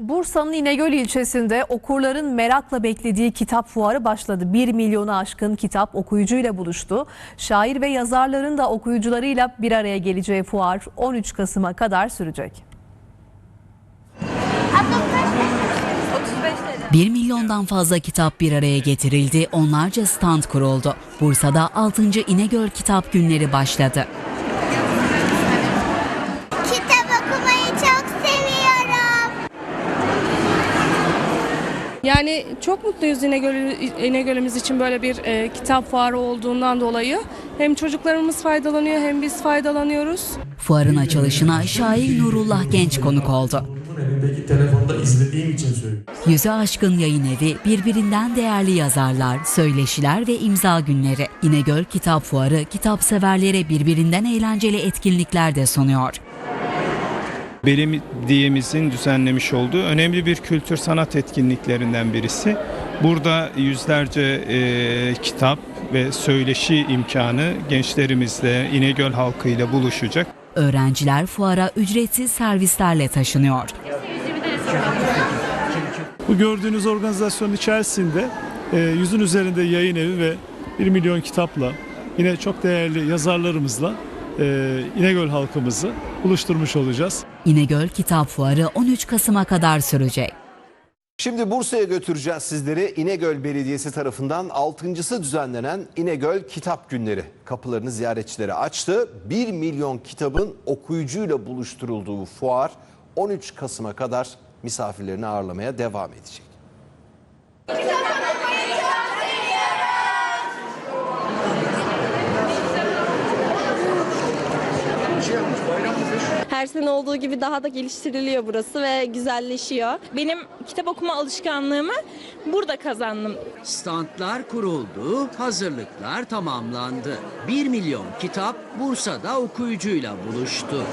Bursa'nın İnegöl ilçesinde okurların merakla beklediği kitap fuarı başladı. 1 milyonu aşkın kitap okuyucuyla buluştu. Şair ve yazarların da okuyucularıyla bir araya geleceği fuar 13 Kasım'a kadar sürecek. 1 milyondan fazla kitap bir araya getirildi, onlarca stand kuruldu. Bursa'da 6. İnegöl Kitap Günleri başladı. Kitap okumayı çok seviyorum. Yani çok mutluyuz İnegöl, İnegöl'ümüz için böyle bir e, kitap fuarı olduğundan dolayı. Hem çocuklarımız faydalanıyor hem biz faydalanıyoruz. Fuarın açılışına şair Nurullah Genç konuk oldu. Söylüyorum. Yüze aşkın yayın evi, birbirinden değerli yazarlar, söyleşiler ve imza günleri. İnegöl Kitap Fuarı, kitap severlere birbirinden eğlenceli etkinlikler de sunuyor. Belediyemizin düzenlemiş olduğu önemli bir kültür sanat etkinliklerinden birisi. Burada yüzlerce e, kitap ve söyleşi imkanı gençlerimizle, İnegöl halkıyla buluşacak. Öğrenciler fuara ücretsiz servislerle taşınıyor. Bu gördüğünüz organizasyonun içerisinde e, yüzün üzerinde yayın evi ve 1 milyon kitapla yine çok değerli yazarlarımızla e, İnegöl halkımızı buluşturmuş olacağız. İnegöl Kitap Fuarı 13 Kasım'a kadar sürecek. Şimdi Bursa'ya götüreceğiz sizleri. İnegöl Belediyesi tarafından 6.sı düzenlenen İnegöl Kitap Günleri kapılarını ziyaretçilere açtı. 1 milyon kitabın okuyucuyla buluşturulduğu fuar 13 Kasım'a kadar misafirlerini ağırlamaya devam edecek. Sene olduğu gibi daha da geliştiriliyor burası ve güzelleşiyor. Benim kitap okuma alışkanlığımı burada kazandım. Standlar kuruldu, hazırlıklar tamamlandı. 1 milyon kitap Bursa'da okuyucuyla buluştu.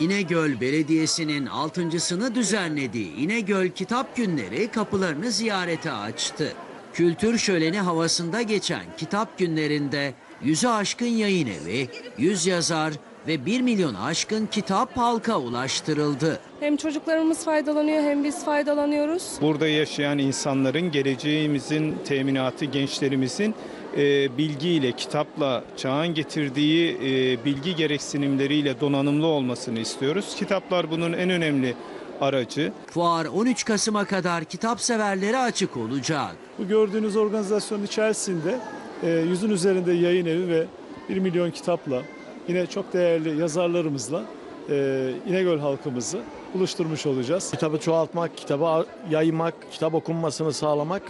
İnegöl Belediyesi'nin altıncısını düzenlediği İnegöl Kitap Günleri kapılarını ziyarete açtı. Kültür şöleni havasında geçen kitap günlerinde yüzü aşkın yayın evi, yüz yazar ve 1 milyon aşkın kitap halka ulaştırıldı. Hem çocuklarımız faydalanıyor hem biz faydalanıyoruz. Burada yaşayan insanların, geleceğimizin teminatı, gençlerimizin e, bilgiyle, kitapla, çağın getirdiği e, bilgi gereksinimleriyle donanımlı olmasını istiyoruz. Kitaplar bunun en önemli aracı. Fuar 13 Kasım'a kadar kitap severlere açık olacak. Bu gördüğünüz organizasyonun içerisinde e, yüzün üzerinde yayın evi ve 1 milyon kitapla yine çok değerli yazarlarımızla e, İnegöl halkımızı buluşturmuş olacağız. Kitabı çoğaltmak, kitabı yaymak, kitap okunmasını sağlamak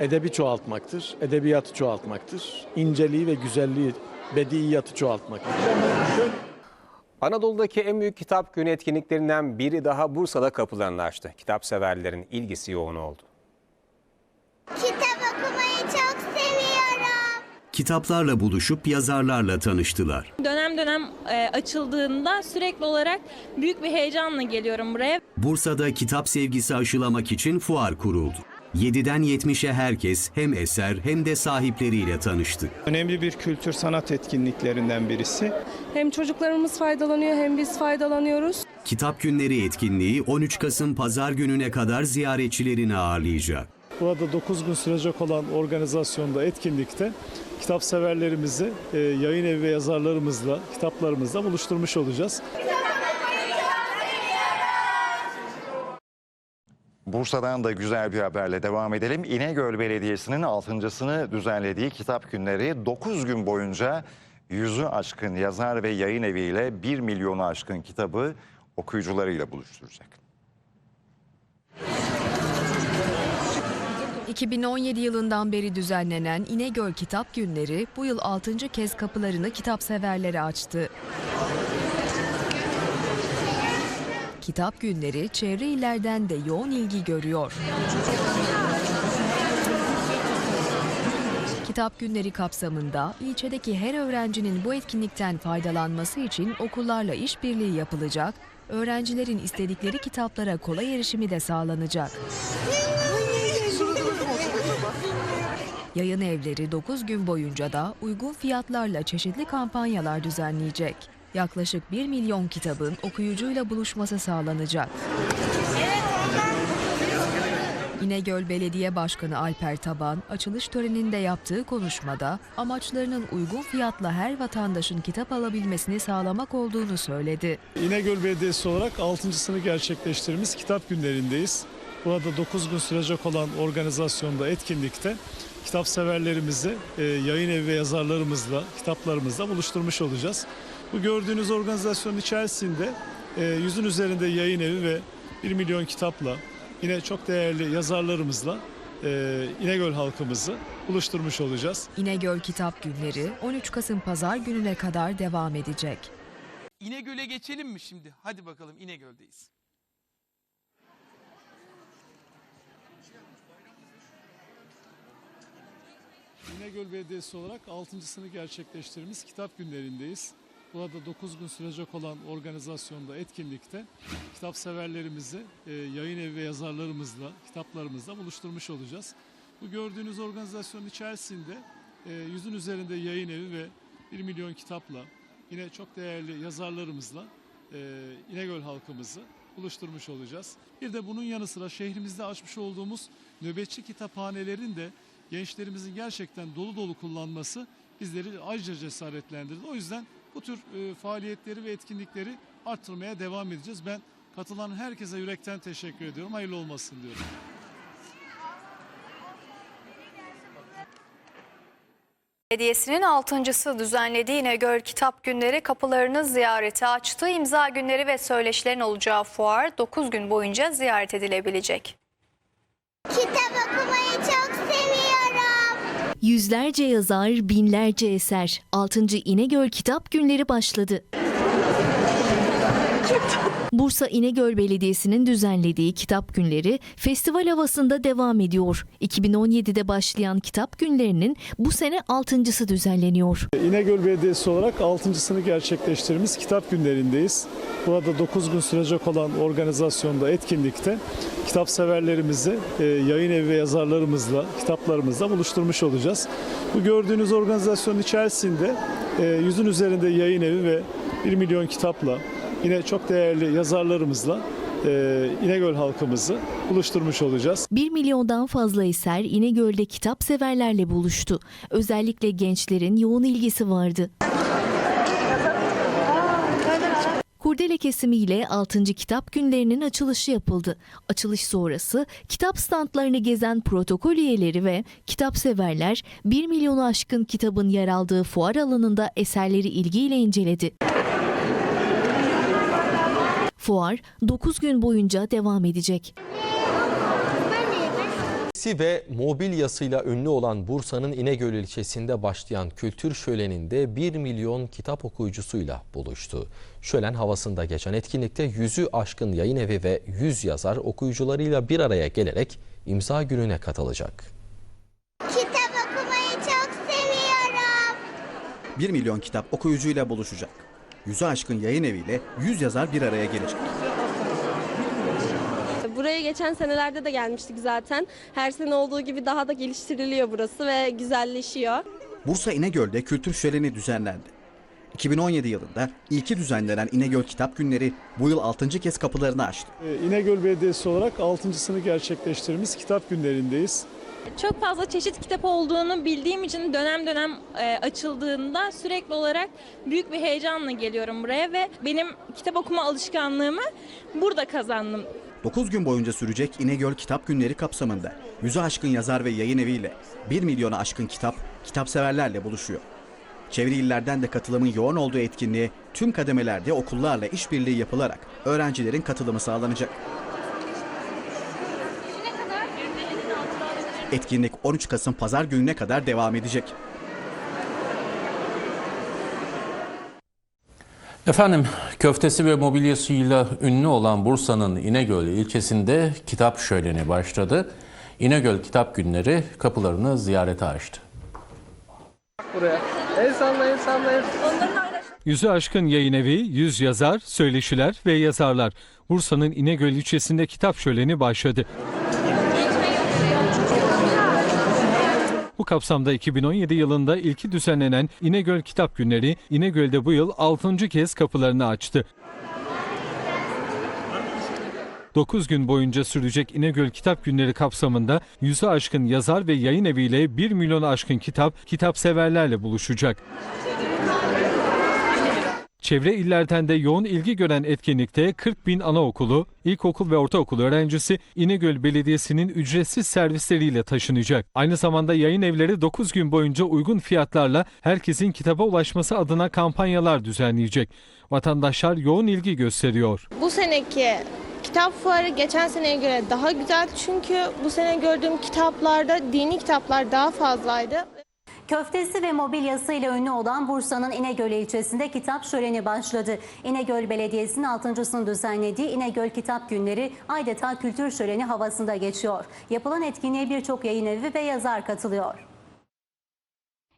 edebi çoğaltmaktır. Edebiyatı çoğaltmaktır. İnceliği ve güzelliği, bediyatı çoğaltmaktır. Anadolu'daki en büyük kitap günü etkinliklerinden biri daha Bursa'da kapılarını açtı. Kitap severlerin ilgisi yoğun oldu. Kitap. Kitaplarla buluşup yazarlarla tanıştılar. Dönem dönem e, açıldığında sürekli olarak büyük bir heyecanla geliyorum buraya. Bursa'da kitap sevgisi aşılamak için fuar kuruldu. 7'den 70'e herkes hem eser hem de sahipleriyle tanıştı. Önemli bir kültür sanat etkinliklerinden birisi. Hem çocuklarımız faydalanıyor hem biz faydalanıyoruz. Kitap günleri etkinliği 13 Kasım Pazar gününe kadar ziyaretçilerini ağırlayacak. Burada 9 gün sürecek olan organizasyonda, etkinlikte kitap severlerimizi e, yayın evi ve yazarlarımızla, kitaplarımızla buluşturmuş olacağız. Bursa'dan da güzel bir haberle devam edelim. İnegöl Belediyesi'nin altıncısını düzenlediği kitap günleri 9 gün boyunca yüzü aşkın yazar ve yayın eviyle 1 milyonu aşkın kitabı okuyucularıyla buluşturacak. 2017 yılından beri düzenlenen İnegöl Kitap Günleri bu yıl 6. kez kapılarını kitapseverlere açtı. Kitap günleri çevre illerden de yoğun ilgi görüyor. Kitap günleri kapsamında ilçedeki her öğrencinin bu etkinlikten faydalanması için okullarla işbirliği yapılacak, öğrencilerin istedikleri kitaplara kolay erişimi de sağlanacak. Yayın evleri 9 gün boyunca da uygun fiyatlarla çeşitli kampanyalar düzenleyecek. Yaklaşık 1 milyon kitabın okuyucuyla buluşması sağlanacak. İnegöl Belediye Başkanı Alper Taban, açılış töreninde yaptığı konuşmada amaçlarının uygun fiyatla her vatandaşın kitap alabilmesini sağlamak olduğunu söyledi. İnegöl Belediyesi olarak 6.sını gerçekleştirdiğimiz kitap günlerindeyiz. Burada 9 gün sürecek olan organizasyonda, etkinlikte kitap severlerimizi e, yayın evi ve yazarlarımızla, kitaplarımızla buluşturmuş olacağız. Bu gördüğünüz organizasyonun içerisinde e, yüzün üzerinde yayın evi ve 1 milyon kitapla yine çok değerli yazarlarımızla e, İnegöl halkımızı buluşturmuş olacağız. İnegöl Kitap Günleri 13 Kasım Pazar gününe kadar devam edecek. İnegöl'e geçelim mi şimdi? Hadi bakalım İnegöl'deyiz. İnegöl Belediyesi olarak 6.sını gerçekleştirdiğimiz kitap günlerindeyiz. Burada 9 gün sürecek olan organizasyonda, etkinlikte kitap severlerimizi e, yayın evi ve yazarlarımızla, kitaplarımızla buluşturmuş olacağız. Bu gördüğünüz organizasyonun içerisinde e, yüzün üzerinde yayın evi ve 1 milyon kitapla yine çok değerli yazarlarımızla e, İnegöl halkımızı buluşturmuş olacağız. Bir de bunun yanı sıra şehrimizde açmış olduğumuz nöbetçi kitaphanelerin de gençlerimizin gerçekten dolu dolu kullanması bizleri ayrıca cesaretlendirdi. O yüzden bu tür e, faaliyetleri ve etkinlikleri arttırmaya devam edeceğiz. Ben katılan herkese yürekten teşekkür ediyorum. Hayırlı olmasın diyorum. Belediyesi'nin altıncısı düzenlediği İnegöl Kitap Günleri kapılarını ziyarete açtı. İmza günleri ve söyleşilerin olacağı fuar 9 gün boyunca ziyaret edilebilecek. Kitap okumayı çok seviyorum. Yüzlerce yazar, binlerce eser. 6. İnegöl Kitap Günleri başladı. Bursa İnegöl Belediyesi'nin düzenlediği kitap günleri festival havasında devam ediyor. 2017'de başlayan kitap günlerinin bu sene 6.sı düzenleniyor. İnegöl Belediyesi olarak 6.sını gerçekleştirdiğimiz kitap günlerindeyiz. Burada 9 gün sürecek olan organizasyonda, etkinlikte kitap severlerimizi e, yayın evi ve yazarlarımızla, kitaplarımızla buluşturmuş olacağız. Bu gördüğünüz organizasyonun içerisinde e, yüzün üzerinde yayın evi ve 1 milyon kitapla yine çok değerli yazarlarımızla e, İnegöl halkımızı buluşturmuş olacağız. 1 milyondan fazla eser İnegöl'de kitap severlerle buluştu. Özellikle gençlerin yoğun ilgisi vardı. Kurdele kesimiyle 6. kitap günlerinin açılışı yapıldı. Açılış sonrası kitap standlarını gezen protokol üyeleri ve kitap severler 1 milyonu aşkın kitabın yer aldığı fuar alanında eserleri ilgiyle inceledi. Fuar 9 gün boyunca devam edecek. ve mobilyasıyla ünlü olan Bursa'nın İnegöl ilçesinde başlayan kültür şöleninde 1 milyon kitap okuyucusuyla buluştu. Şölen havasında geçen etkinlikte yüzü aşkın yayın evi ve 100 yazar okuyucularıyla bir araya gelerek imza gününe katılacak. Kitap okumayı çok seviyorum. 1 milyon kitap okuyucuyla buluşacak. Yüzü aşkın yayın eviyle 100 yazar bir araya gelecek. Buraya geçen senelerde de gelmiştik zaten. Her sene olduğu gibi daha da geliştiriliyor burası ve güzelleşiyor. Bursa İnegöl'de kültür şöleni düzenlendi. 2017 yılında ilki düzenlenen İnegöl Kitap Günleri bu yıl 6. kez kapılarını açtı. E, İnegöl Belediyesi olarak 6.sını gerçekleştirdiğimiz kitap günlerindeyiz. Çok fazla çeşit kitap olduğunu bildiğim için dönem dönem e, açıldığında sürekli olarak büyük bir heyecanla geliyorum buraya ve benim kitap okuma alışkanlığımı burada kazandım. 9 gün boyunca sürecek İnegöl Kitap Günleri kapsamında yüzü aşkın yazar ve yayın eviyle 1 milyona aşkın kitap, kitapseverlerle buluşuyor. Çevre illerden de katılımın yoğun olduğu etkinliğe tüm kademelerde okullarla işbirliği yapılarak öğrencilerin katılımı sağlanacak. Etkinlik 13 Kasım Pazar gününe kadar devam edecek. Efendim köftesi ve mobilyasıyla ünlü olan Bursa'nın İnegöl ilçesinde kitap şöleni başladı. İnegöl Kitap Günleri kapılarını ziyarete açtı. Buraya. El salla el salla el. Yüzü aşkın yayın evi, yüz yazar, söyleşiler ve yazarlar. Bursa'nın İnegöl ilçesinde kitap şöleni başladı. Bu kapsamda 2017 yılında ilki düzenlenen İnegöl Kitap Günleri İnegöl'de bu yıl 6. kez kapılarını açtı. 9 gün boyunca sürecek İnegöl Kitap Günleri kapsamında yüzü aşkın yazar ve yayın eviyle 1 milyonu aşkın kitap, kitapseverlerle buluşacak. Çevre illerden de yoğun ilgi gören etkinlikte 40 bin anaokulu, ilkokul ve ortaokul öğrencisi İnegöl Belediyesi'nin ücretsiz servisleriyle taşınacak. Aynı zamanda yayın evleri 9 gün boyunca uygun fiyatlarla herkesin kitaba ulaşması adına kampanyalar düzenleyecek. Vatandaşlar yoğun ilgi gösteriyor. Bu seneki kitap fuarı geçen seneye göre daha güzel çünkü bu sene gördüğüm kitaplarda dini kitaplar daha fazlaydı. Köftesi ve mobilyasıyla ünlü olan Bursa'nın İnegöl ilçesinde kitap şöleni başladı. İnegöl Belediyesi'nin 6.sını düzenlediği İnegöl Kitap Günleri adeta kültür şöleni havasında geçiyor. Yapılan etkinliğe birçok yayın evi ve yazar katılıyor.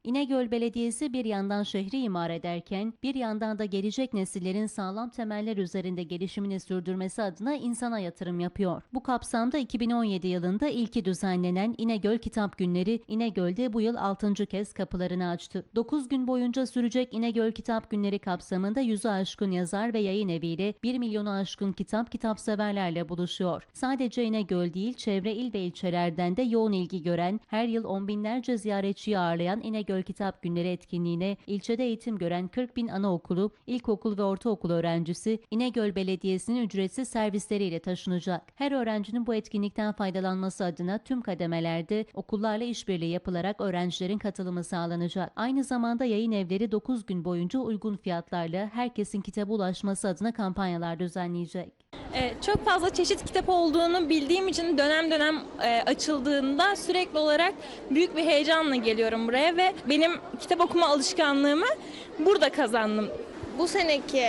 İnegöl Belediyesi bir yandan şehri imar ederken bir yandan da gelecek nesillerin sağlam temeller üzerinde gelişimini sürdürmesi adına insana yatırım yapıyor. Bu kapsamda 2017 yılında ilki düzenlenen İnegöl Kitap Günleri İnegöl'de bu yıl 6. kez kapılarını açtı. 9 gün boyunca sürecek İnegöl Kitap Günleri kapsamında yüzü aşkın yazar ve yayın eviyle 1 milyonu aşkın kitap kitapseverlerle buluşuyor. Sadece İnegöl değil çevre il ve ilçelerden de yoğun ilgi gören her yıl on binlerce ziyaretçiyi ağırlayan İnegöl Kitap Günleri etkinliğine ilçede eğitim gören 40 bin anaokulu, ilkokul ve ortaokul öğrencisi İnegöl Belediyesi'nin ücretsiz servisleriyle taşınacak. Her öğrencinin bu etkinlikten faydalanması adına tüm kademelerde okullarla işbirliği yapılarak öğrencilerin katılımı sağlanacak. Aynı zamanda yayın evleri 9 gün boyunca uygun fiyatlarla herkesin kitaba ulaşması adına kampanyalar düzenleyecek. Ee, çok fazla çeşit kitap olduğunu bildiğim için dönem dönem e, açıldığında sürekli olarak büyük bir heyecanla geliyorum buraya ve benim kitap okuma alışkanlığımı burada kazandım. Bu seneki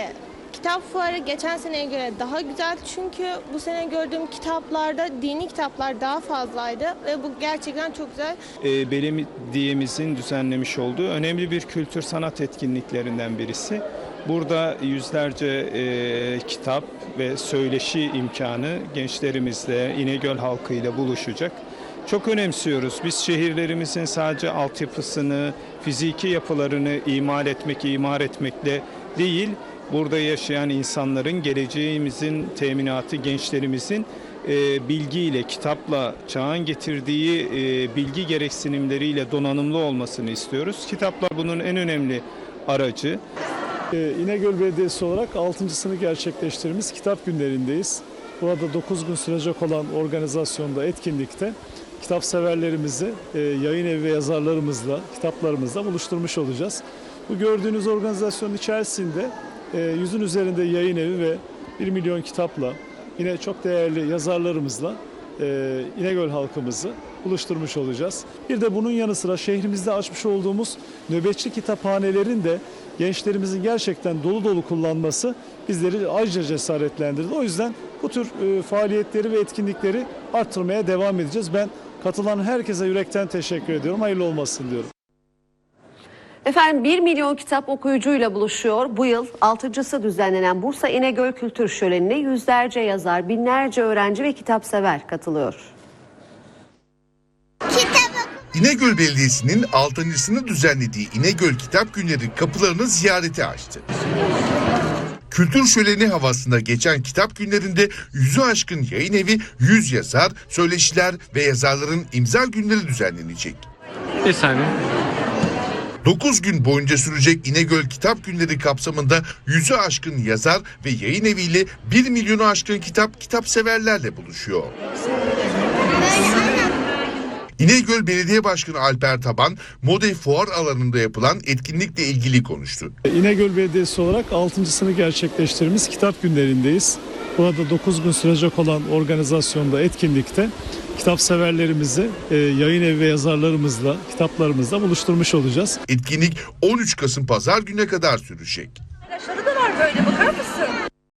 kitap fuarı geçen seneye göre daha güzel çünkü bu sene gördüğüm kitaplarda dini kitaplar daha fazlaydı ve bu gerçekten çok güzel. e, belediyemizin düzenlemiş olduğu önemli bir kültür sanat etkinliklerinden birisi. Burada yüzlerce e, kitap ve söyleşi imkanı gençlerimizle, İnegöl halkıyla buluşacak. Çok önemsiyoruz. Biz şehirlerimizin sadece altyapısını, fiziki yapılarını imal etmek, imar etmekle değil, burada yaşayan insanların, geleceğimizin teminatı, gençlerimizin e, bilgiyle, kitapla, çağın getirdiği e, bilgi gereksinimleriyle donanımlı olmasını istiyoruz. Kitaplar bunun en önemli aracı. Ee, İnegöl Belediyesi olarak 6.sını gerçekleştirdiğimiz kitap günlerindeyiz. Burada 9 gün sürecek olan organizasyonda, etkinlikte kitap severlerimizi e, yayın evi ve yazarlarımızla, kitaplarımızla buluşturmuş olacağız. Bu gördüğünüz organizasyonun içerisinde e, yüzün üzerinde yayın evi ve 1 milyon kitapla yine çok değerli yazarlarımızla e, İnegöl halkımızı buluşturmuş olacağız. Bir de bunun yanı sıra şehrimizde açmış olduğumuz nöbetçi kitaphanelerin de gençlerimizin gerçekten dolu dolu kullanması bizleri ayrıca cesaretlendirdi. O yüzden bu tür e, faaliyetleri ve etkinlikleri arttırmaya devam edeceğiz. Ben katılan herkese yürekten teşekkür ediyorum. Hayırlı olmasın diyorum. Efendim 1 milyon kitap okuyucuyla buluşuyor. Bu yıl 6.sı düzenlenen Bursa İnegöl Kültür Şöleni'ne yüzlerce yazar, binlerce öğrenci ve kitapsever katılıyor. İnegöl Belediyesi'nin 6.sını düzenlediği İnegöl Kitap Günleri kapılarını ziyarete açtı. Kültür şöleni havasında geçen kitap günlerinde yüzü aşkın yayın evi, yüz yazar, söyleşiler ve yazarların imza günleri düzenlenecek. Bir saniye. 9 gün boyunca sürecek İnegöl Kitap Günleri kapsamında yüzü aşkın yazar ve yayın eviyle 1 milyonu aşkın kitap kitapseverlerle buluşuyor. İnegöl Belediye Başkanı Alper Taban, Mode Fuar alanında yapılan etkinlikle ilgili konuştu. İnegöl Belediyesi olarak 6.sını gerçekleştirdiğimiz kitap günlerindeyiz. Burada 9 gün sürecek olan organizasyonda, etkinlikte kitap severlerimizi e, yayın evi ve yazarlarımızla, kitaplarımızla buluşturmuş olacağız. Etkinlik 13 Kasım Pazar gününe kadar sürecek.